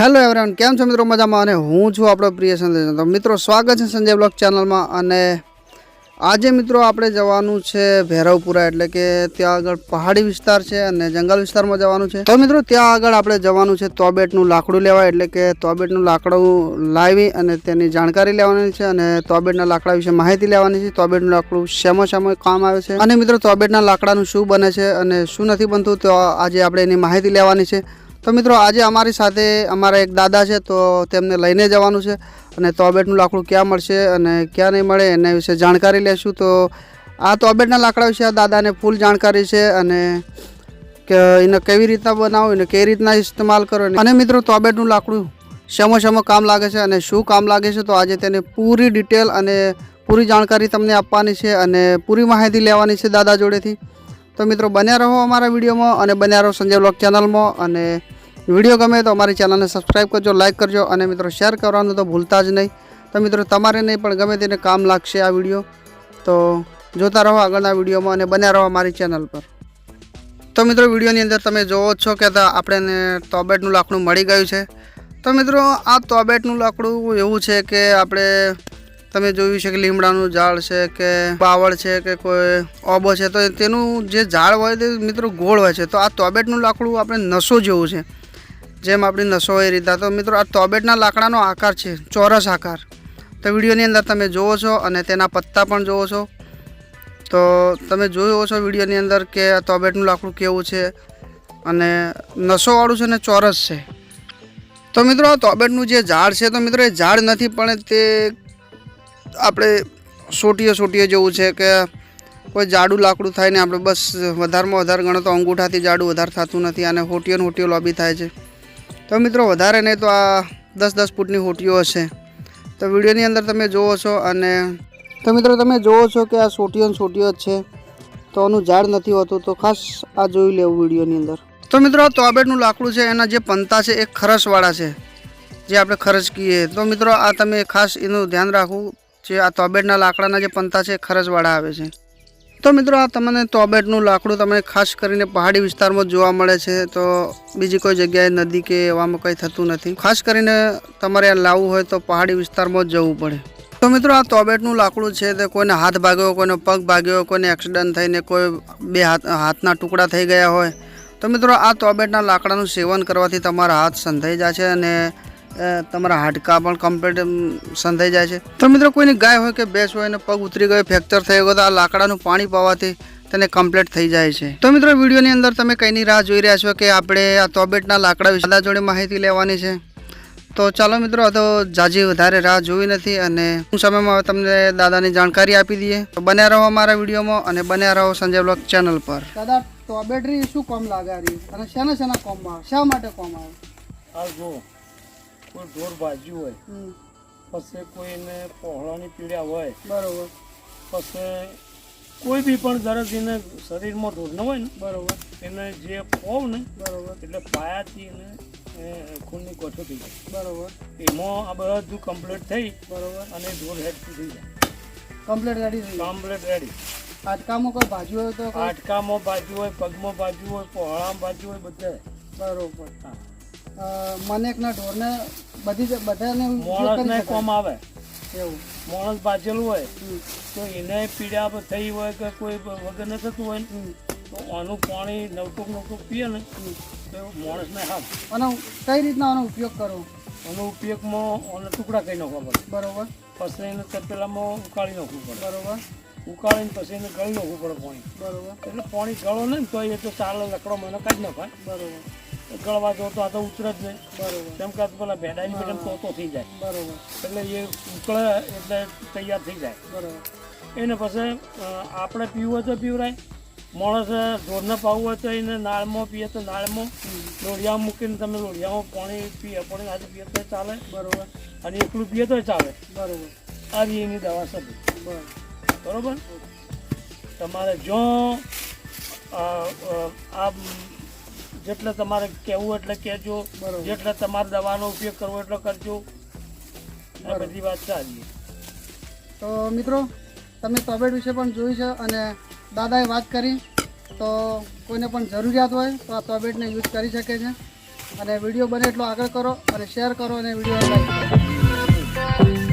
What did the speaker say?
Hello everyone કેમ છો મિત્રો? મજામાં અને હું છું આપણો પ્રિય સંજય તો મિત્રો, સ્વાગત છે સંજય બ્લોગ ચેનલમાં અને આજે મિત્રો આપણે જવાનું છે ભૈરવપુરા, એટલે કે ત્યાં આગળ પહાડી વિસ્તાર છે અને જંગલ વિસ્તારમાં જવાનું છે. તો મિત્રો, ત્યાં આગળ આપણે જવાનું છે તોબેટનું લાકડું લેવા, એટલે કે તોબેટનું લાકડું લાવી અને તેની જાણકારી લેવાની છે અને તોબેટના લાકડા વિશે માહિતી લેવાની છે. તોબેટનું લાકડું શેમાં શેમાં કામ આવે છે અને મિત્રો, તોબેટના લાકડાનું શું બને છે અને શું નથી બનતું, તો આજે આપણે એની માહિતી લેવાની છે. તો મિત્રો આજે અમારી સાથે અમારા એક દાદા છે, તો તેમને લઈને જવાનું છે અને તોબેટનું લાકડું ક્યાં મળશે અને ક્યાં નહીં મળે એના વિશે જાણકારી લેશું. તો આ તોબેટના લાકડા વિશે આ દાદાને ફૂલ જાણકારી છે અને કે એને કેવી રીતના બનાવો એને કેવી રીતના ઇસ્તેમાલ કરો અને મિત્રો તોબેટનું લાકડું શેમો શેમો કામ લાગે છે અને શું કામ લાગે છે તો આજે તેને પૂરી ડિટેલ અને પૂરી જાણકારી તમને આપવાની છે અને પૂરી માહિતી લેવાની છે દાદા જોડેથી. તો મિત્રો બન્યા રહો અમારા વિડીયોમાં અને બન્યા રહો સંજય બ્લોગ ચેનલમાં અને વીડિયો ગમે તો અમારી ચેનલને સબસ્ક્રાઈબ કરજો લાઇક કરજો અને મિત્રો શેર કરવાનું તો ભૂલતા જ નહીં. તો મિત્રો તમારે નહીં પણ ગમે તેને કામ લાગશે આ વીડિયો. તો જોતા રહો આગળના વિડીયોમાં અને બન્યા રહો અમારી ચેનલ પર. તો મિત્રો વિડીયોની અંદર તમે જોવો છો કે આપણે તોબેટનું લાકડું મળી ગયું છે. તો મિત્રો આ તોબેટનું લાકડું એવું છે કે આપણે તમે જોયું છે કે લીમડાનું ઝાડ છે કે બાવળ છે કે કોઈ ઓબો છે, તો તેનું જે ઝાડ હોય તે મિત્રો ગોળ હોય છે. તો આ તોબેટનું લાકડું આપણે નસો જેવું છે. જેમ આપણી નસો એ રીતના. તો મિત્રો આ તોબેટના લાકડાનો આકાર છે, ચોરસ આકાર. તો વિડીયોની અંદર તમે જુઓ છો અને તેના પત્તા પણ જુઓ છો. તો તમે જોયો છો વિડીયોની અંદર કે આ તોબેટનું લાકડું કેવું છે અને નસોવાળું છે ને ચોરસ છે. તો મિત્રો આ તોબેટનું જે ઝાડ છે, તો મિત્રો એ ઝાડ નથી, પણ તે આપણે સોટીએ સોટીએ જેવું છે કે કોઈ જાડું લાકડું થાય ને આપણે બસ વધારેમાં વધારે ગણો તો અંગૂઠાથી જાડું વધારે થતું નથી અને હોટીઓ ને હોટીઓ લોબી થાય છે. તો મિત્રો વધારે નહીં તો આ દસ દસ ફૂટની હોટીઓ હશે. તો વિડીયોની અંદર તમે જુઓ છો અને તો મિત્રો તમે જુઓ છો કે આ સોટીઓ ને સોટીઓ જ છે. તો આનું ઝાડ નથી હોતું તો ખાસ આ જોઈ લેવું વિડીયોની અંદર. તો મિત્રો તોબેટનું લાકડું છે, એના જે પંતા છે એ ખરસવાળા છે. જે આપણે ખરચ કહીએ તો મિત્રો આ તમે ખાસ એનું ધ્યાન રાખવું. જે આ તોબેટના લાકડાના જે પંતા છે એ આવે છે. તો મિત્રો આ તમને તોબેટનું લાકડું તમને ખાસ કરીને પહાડી વિસ્તારમાં જોવા મળે છે. તો બીજી કોઈ જગ્યાએ નદી કે એવામાં કંઈ થતું નથી. ખાસ કરીને તમારે આ લાવવું હોય તો પહાડી વિસ્તારમાં જ જવું પડે. તો મિત્રો આ તોબેટનું લાકડું છે તે કોઈને હાથ ભાગ્યો, કોઈને પગ ભાગ્યો, કોઈને એક્સિડન્ટ થઈને કોઈ બે હાથ, હાથના ટુકડા થઈ ગયા હોય. તો મિત્રો આ તોબેટના લાકડાનું સેવન કરવાથી તમારા હાથ સંધાઈ જાય છે અને તમારા હાડકા પણ કમ્પ્લીટ સંધાઈ જાય છે. તો મિત્રો કોઈની ગાય હોય કે ભેંસ હોય અને પગ ઉતરી ગયો ફ્રેક્ચર થઈ ગયો તો આ લાકડાનું પાણી પાવાથી તેને કમ્પ્લીટ થઈ જાય છે. તો મિત્રો વિડીયોની અંદર તમે કંઈની રાહ જોઈ રહ્યા છો કે આપણે આ તોબેટના લાકડા વિશે જોડે માહિતી લેવાની છે? તો ચાલો મિત્રો આ તો જાજી વધારે રાહ જોઈ નથી અને ટૂંક સમયમાં હવે તમને દાદાની જાણકારી આપી દઈએ. તો બન્યા રહો અમારા વિડીયોમાં અને બન્યા રહો સંજય બ્લોગ ચેનલ પર. દાદા તોબેટરી શું કોમ લાગે અને શેના શેના કોમમાં આવે? શા માટે કોમ આવે? જો કોઈ ઢોર ભાજ્યું હોય પછી કોઈને પહોળાની પીડા હોય બરોબર. પછી કોઈ બી પણ દરદ એને શરીરમાં ઢોર ન હોય ને બરોબર. એને જે પોવ ને બરોબર. એટલે પાયાથી એને એ ખૂનની કોઠો થઈ જાય. બરોબર. એમાં આ બધું કમ્પ્લીટ થઈ બરોબર. અને ઢોર હેડથી થઈ જાય. કમ્પ્લીટ રેડી કમ્પ્લીટ રેડી આટકામાં કોઈ ભાજી હોય તો આટકામાં બાજુ હોય પગમાં બાજુ હોય પહોળામાં બાજુ હોય બધે બરોબર. હા. અ, મનેકના ઢોરને બધી જ- બધાને મોણસને કોમ આવે. એવું. મોણસ બાજેલું હોય તો એને પીડા થઈ હોય કે કોઈ વગર ન થતું હોય તો આનું પાણી નવટુક નવટુક પીએ ને. તો માણસને હાથ અને કઈ રીતના આનો ઉપયોગ કરવો આનો ઉપયોગમાં આને ટુકડા કરી નાખવા પડે. બરોબર. પછી એને તપેલામાં ઉકાળી નાખવું પડે. બરોબર. ઉકાળીને પછી એને ગળી નાખવું પડે પાણી. બરોબર. એટલે પાણી ગળો ને તો એ તો ચાલે લકડો મને કાઢી નાખાય બરોબર. ગળવા જો તો આ તો ઉતરે જ નહીં. બરોબર. કેમ કે પેલા ભેડાની મેડમ તોતો થઈ જાય. બરોબર. એટલે એ ઉકળે એટલે તૈયાર થઈ જાય. બરોબર. એને પછી આપણે પીવું હોય તો પીવરાય. માણસે ઢોરને પાવું હોય તો એને નાળમાં પીએ તો નાળમાં. લોઢિયામાં મૂકીને તમે લોઢિયામાં પાણી પીએ પાણી સાથે પીએ તો ચાલે. બરોબર. અને એકલું પીએ તો ચાલે. બરોબર. આ એની દવા સભી બરોબર. બરોબર? તમારે જો આ જેટલે તમારે કહેવું એટલે કહેજો. જેટલે તમારે દવાનો ઉપયોગ કરવો એટલો કરજો. આ બધી વાત સારી. તો મિત્રો તમે તબેટ વિશે પણ જોયું છે અને દાદાએ વાત કરી. તો કોઈને પણ જરૂરિયાત હોય તો આ તબેટને યુઝ કરી શકે છે. અને વીડિયો બને એટલો આગળ કરો અને શેર કરો અને વીડિયો લાઈક કરો.